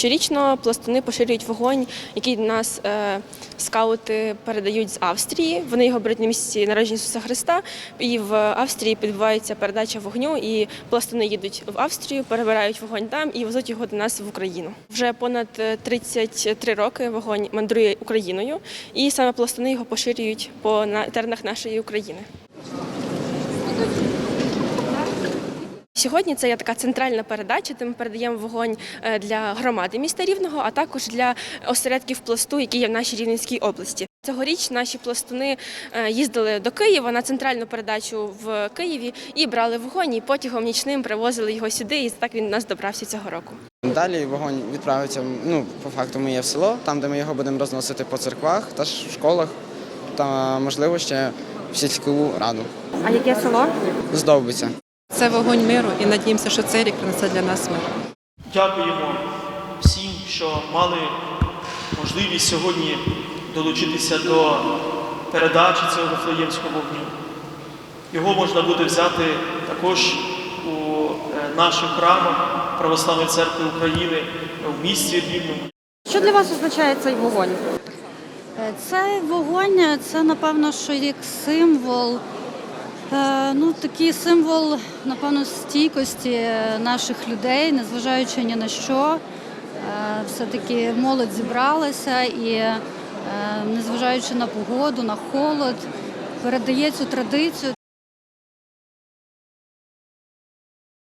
Щорічно пластуни поширюють вогонь, який до нас е, скаути передають з Австрії. Вони його беруть на місці народження Ісуса Христа, і в Австрії відбувається передача вогню. І пластуни їдуть в Австрію, перебирають вогонь там і везуть його до нас в Україну. Вже понад е, 33 роки вогонь мандрує Україною, і саме пластуни його поширюють по на- теренах нашої України. Сьогодні це є така центральна передача, де ми передаємо вогонь е, для громади міста Рівного, а також для осередків пласту, які є в нашій Рівненській області. Цьогоріч наші пластуни е, їздили до Києва на центральну передачу в Києві і брали вогонь, і потягом нічним привозили його сюди, і так він до нас добрався цього року. Далі вогонь відправиться ну, по факту ми є в село, там, де ми його будемо розносити по церквах та ж в школах, та можливо ще в сільську раду. А яке село? Здовбиться. Це вогонь миру і надіємося, що цей рік принесе для нас мир. Дякуємо всім, що мали можливість сьогодні долучитися до передачі цього Вифлеємського вогню. Його можна буде взяти також у е, наших храмах Православної церкви України в місті Рівному. Що для вас означає цей вогонь? Е, Цей вогонь це напевно, що як символ. Е, Ну, такий символ, напевно, стійкості наших людей, незважаючи ні на що. Е, Все-таки молодь зібралася і, е, незважаючи на погоду, на холод, передає цю традицію.